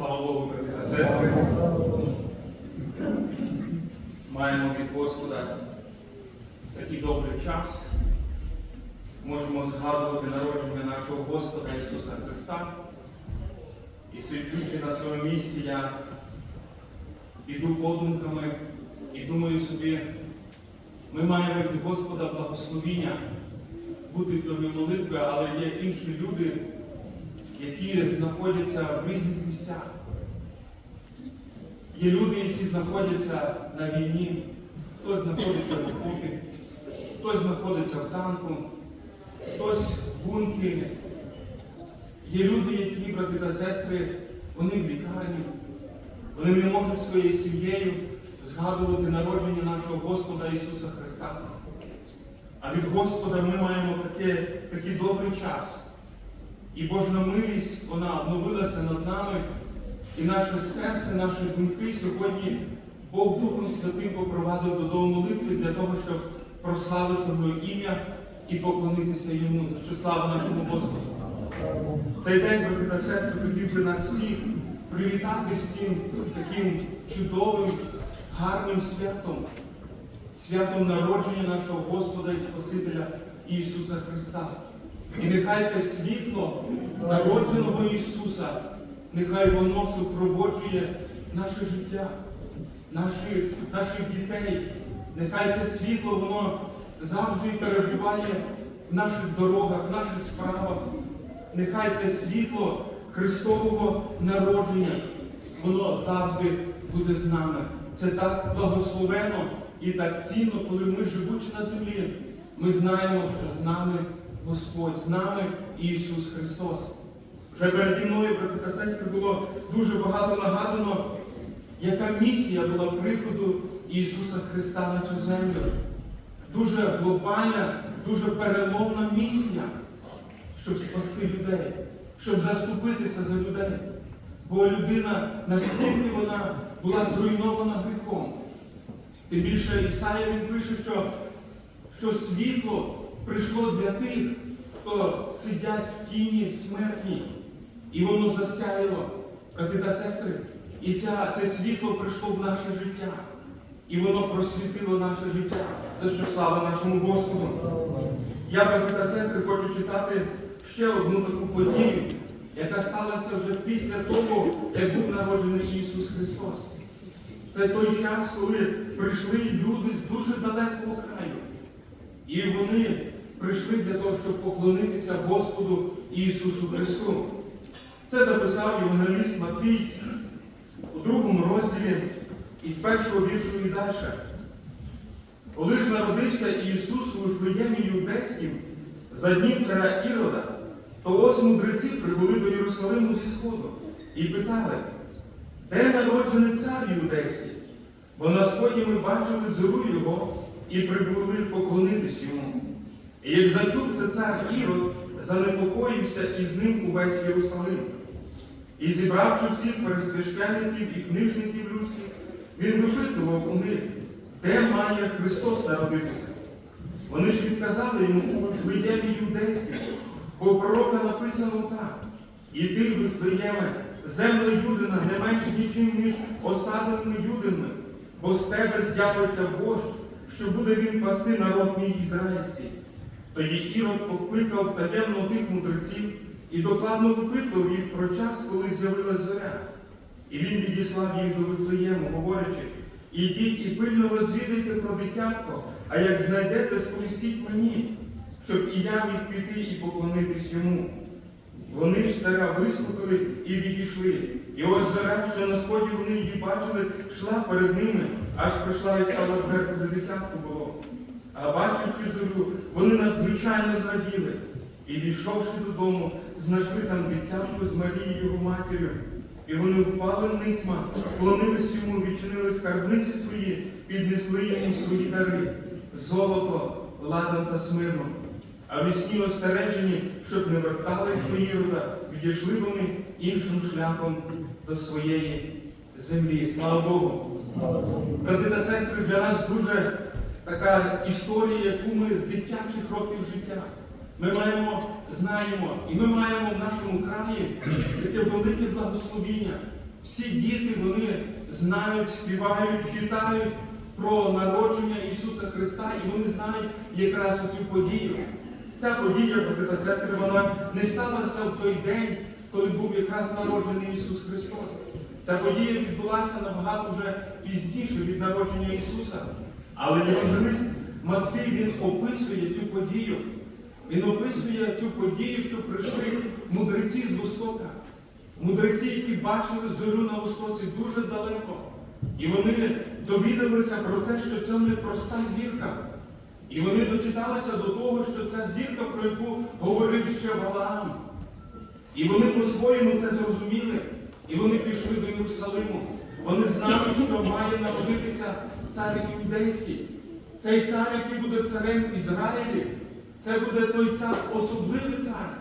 Слава Богу, брати та сестри. Маємо від Господа такий добрий час. Можемо згадувати народження нашого Господа Ісуса Христа. І сидячи на своєму місці, я іду подумками і думаю собі, ми маємо від Господа благословіння бути в домі молитви, але є інші люди, які знаходяться в різних місцях. Є люди, які знаходяться на війні, хтось знаходиться в окопі, хтось знаходиться в танку, хтось в бункері. Є люди, які, брати та сестри, вони в лікарні, вони не можуть своєю сім'єю згадувати народження нашого Господа Ісуса Христа. А від Господа ми маємо такий добрий час. І Божа милість, вона обновилася над нами, і наше серце, наші думки сьогодні Бог Духом Святим попровадив додому молитви для того, щоб прославити Його ім'я і поклонитися Йому, за що слава нашому Господу. Цей день, брати та сестри, хотів би нас всіх привітати цим таким чудовим, гарним святом, святом народження нашого Господа і Спасителя Ісуса Христа. І нехай те світло народженого Ісуса, нехай воно супроводжує наше життя, наші, наших дітей. Нехай це світло воно завжди перебуває в наших дорогах, в наших справах. Нехай це світло Христового народження, воно завжди буде з нами. Це так благословено і так цінно, коли ми, живучи на землі, ми знаємо, що з нами Господь, з нами Ісус Христос. Вже переді мною, та було дуже багато нагадано, яка місія була приходу Ісуса Христа на цю землю. Дуже глобальна, дуже переломна місія, щоб спасти людей, щоб заступитися за людей. Бо людина настільки вона була зруйнована гріхом. Тим більше Ісая він пише, що, що світло прийшло для тих, хто сидять в тіні смертній. І воно засяяло, брати та сестри. І ця, це світло прийшло в наше життя. І воно просвітило наше життя. За що слава нашому Господу. Я, брати та сестри, хочу читати ще одну таку подію, яка сталася вже після того, як був народжений Ісус Христос. Це той час, коли прийшли люди з дуже далекого краю. І вони прийшли для того, щоб поклонитися Господу Ісусу Христу. Це записав Євангеліст Матвій у другому розділі із першого віршу і далі. Коли ж народився Ісус у Вифлеємі Юдейським за днів царя Ірода, то ось мудреці прибули до Єрусалиму зі Сходу і питали, де народжений цар юдейський? Бо на сході ми бачили зору його і прибули поклонитись йому. І як зачув це цар Ірод, занепокоївся і з ним увесь Єрусалим. І зібравши всіх пересвящеників і книжників людських, він випитував у них, де має Христос народитися. Вони ж відказали йому у Вифлеємі юдейській, бо пророка написано так. І ти, Вифлеєме, земля Юдина не менш нічим, ніж осадленими юдинами, бо з тебе з'явиться вождь, що буде він пасти народ мій ізраїльський. Тоді Ірод покликав таємно тих мудреців і докладно випитував їх про час, коли з'явилась зоря. І він відіслав їх до Вифлеєму, говорячи, ідіть і пильно розвідайте про дитятко, а як знайдете, сповістіть мені, щоб і я міг піти і поклонитись йому. Вони ж царя вислухали і відійшли. І ось зоря, що на сході вони її бачили, йшла перед ними, аж прийшла і стала зверху де дитятку було. А бачивши зорю, вони надзвичайно зраділи. І війшовши додому, знайшли там дитятку з Марією його матір'ю. І вони впали ницьма, клонились йому, відчинили скарбниці свої, піднесли йому свої дари, золото, ладан та смирно. А вісні остережені, щоб не вертались до Ірода, відійшли вони іншим шляхом до своєї землі. Слава Богу! Брати та сестри, для нас дуже така історія, яку ми з дитячих років життя. Ми маємо, знаємо, і ми маємо в нашому краї таке велике благословіння, Всі діти вони знають, співають, читають про народження Ісуса Христа, і вони знають якраз цю подію. Ця подія, брати та сестри, вона не сталася в той день, коли був якраз народжений Ісус Христос. Ця подія відбулася набагато вже пізніше від народження Ісуса. Але євангелист Матфій він описує цю подію. Він описує цю подію, що прийшли мудреці з Востока. Мудреці, які бачили зорю на востоці дуже далеко. І вони довідалися про це, що це не проста зірка. І вони дочиталися до того, що ця зірка, про яку говорив ще Валаам. І вони по-своєму це зрозуміли. І вони пішли до Єрусалиму. Вони знали, що має народитися цар Іудейський. Цей цар, який буде царем Ізраїлі, це буде той цар, особливий цар.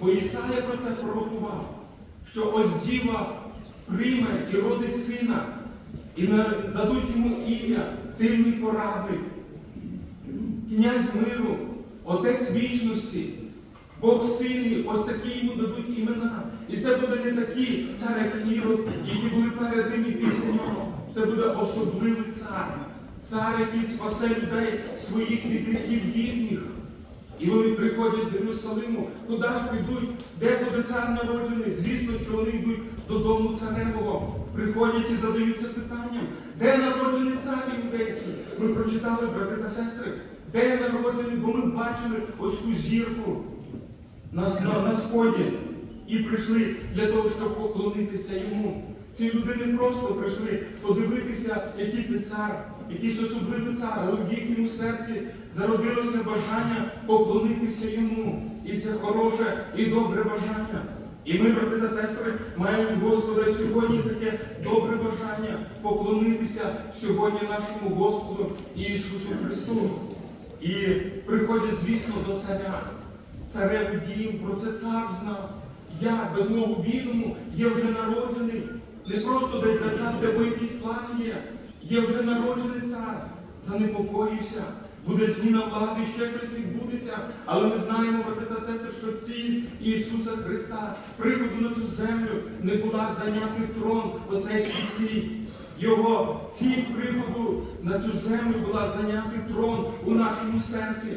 Бо Ісая про це пророкував, що ось діва прийме і родить сина, і дадуть йому ім'я, тильний порадник, князь миру, отець вічності, Бог сильний, ось такі йому дадуть імена. І це буде не такі цар, як Ірод, які були перед тим і після нього. Це буде особливий цар, цар, який спасе людей своїх від гріхів їхніх. І вони приходять до Єрусалиму, куди ж підуть, де буде цар народжений? Звісно, що вони йдуть додому царевого. Приходять і задаються питанням, де народжений цар юдейський? Ми прочитали, брати та сестри, де народжений, бо ми бачили ось цю зірку на, на, на сході і прийшли для того, щоб поклонитися йому. Ці люди не просто прийшли подивитися, який ти цар, якийсь особливий цар, але в їхньому серці зародилося бажання поклонитися йому. І це хороше і добре бажання. І ми, брати та сестри, маємо Господа сьогодні таке добре бажання поклонитися сьогодні нашому Господу Ісусу Христу. І приходять, звісно, до царя. Цареві дім, про це цар знав. Я без мого відому є вже народжений. Не просто десь зачати, бо якісь плани є. Є вже народжений цар. Занепокоївся. Буде зміна влади, ще щось відбудеться. Але ми знаємо, брати та сестри, що ціль Ісуса Христа, приходу на цю землю, не була зайняти трон оцей світський. Його ціль приходу на цю землю була зайняти трон у нашому серці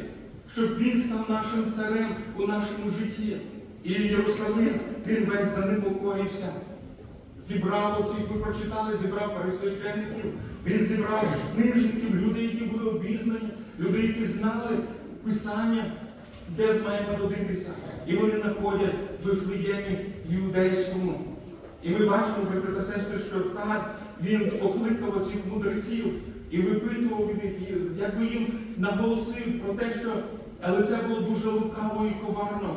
щоб він став нашим царем у нашому житті. І Єрусалим, він весь занепокоївся. Зібрав оцих, ми прочитали, зібрав пересвященників, він зібрав книжників, людей, які були обізнані, людей, які знали Писання, де має народитися. І вони знаходять в Вифлеємі Юдейському. І ми бачимо, брати сестри, що цар він покликав оцих мудреців і випитував від них, якби їм наголосив про те, що але це було дуже лукаво і коварно.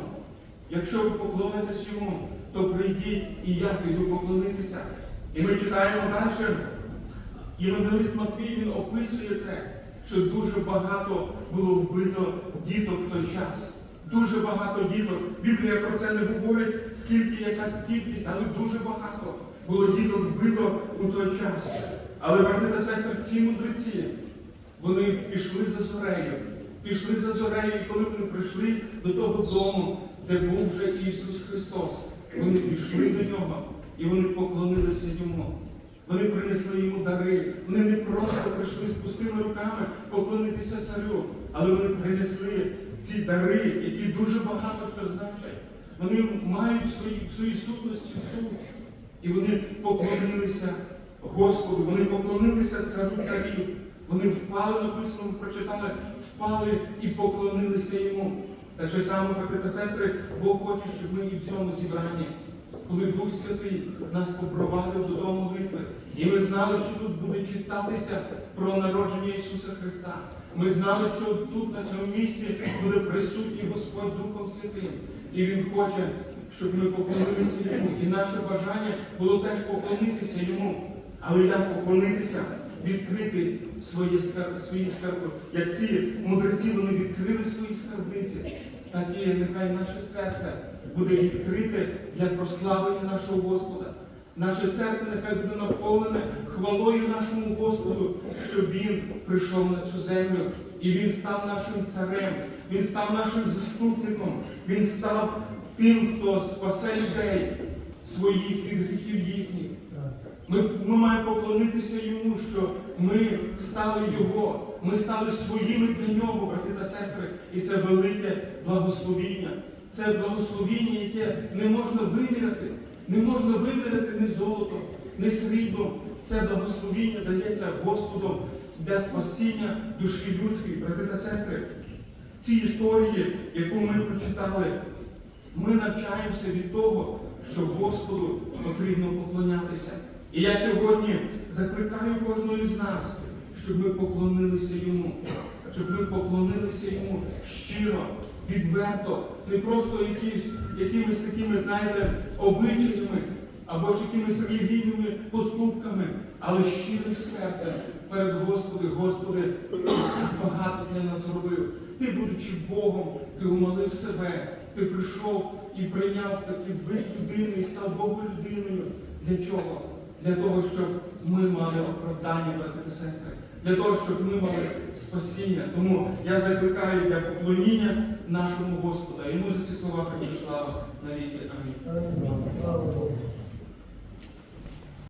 Якщо ви поклонитесь йому, то прийдіть і я піду поклонитися. І ми читаємо далі. Євангелист Матвій він описує це, що дуже багато було вбито діток в той час. Дуже багато діток. Біблія про це не говорить, скільки яка кількість, але дуже багато було діток вбито у той час. Але, брати та сестри, ці мудреці, вони пішли за зорею. Пішли за зорею, і коли вони прийшли до того дому, де був вже Ісус Христос, вони пішли до нього і вони поклонилися йому. Вони принесли йому дари. Вони не просто прийшли з пустими руками поклонитися царю, але вони принесли ці дари, які дуже багато що значать. Вони мають в своїй, своїй сутності суд. І вони поклонилися Господу, вони поклонилися царю царів. Вони впали, написано, прочитали, впали і поклонилися йому. Так же само, брати та сестри, Бог хоче, щоб ми і в цьому зібранні, коли Дух Святий нас попровадив додому молитви, і ми знали, що тут буде читатися про народження Ісуса Христа. Ми знали, що тут, на цьому місці, буде присутній Господь Духом Святим. І Він хоче, щоб ми поклонилися йому. І наше бажання було теж поклонитися йому. Але як поклонитися? Відкрити свої скарби, свої скарби. Як ці мудреці вони відкрили свої скарбниці, так і нехай наше серце буде відкрите для прославлення нашого Господа. Наше серце нехай буде наповнене хвалою нашому Господу, що Він прийшов на цю землю і Він став нашим царем, Він став нашим заступником, Він став тим, хто спасе людей своїх від гріхів їхніх. Ми, ми маємо поклонитися йому, що ми стали Його, ми стали своїми для нього, брати та сестри. І це велике благословіння. Це благословіння, яке не можна виміряти, не можна виміряти ні золотом, ні сріблом. Це благословіння дається Господом для спасіння душі людської, брати та сестри. Ці історії, яку ми прочитали, ми навчаємося від того, що Господу потрібно поклонятися. І я сьогодні закликаю кожного з нас, щоб ми поклонилися йому, щоб ми поклонилися йому щиро, відверто, не просто якісь, якимись такими, знаєте, обичаями або ж якимись релігійними поступками, але щирим серцем перед Господи, Господи, багато для нас зробив. Ти, будучи Богом, ти умолив себе, ти прийшов і прийняв такий вид людини і став Богом людиною. Для чого? Для того, щоб ми мали оправдання, брати та сестри, для того, щоб ми мали спасіння. Тому я закликаю для поклоніння нашому Господу. Йому за ці слова слава навіки. Амінь.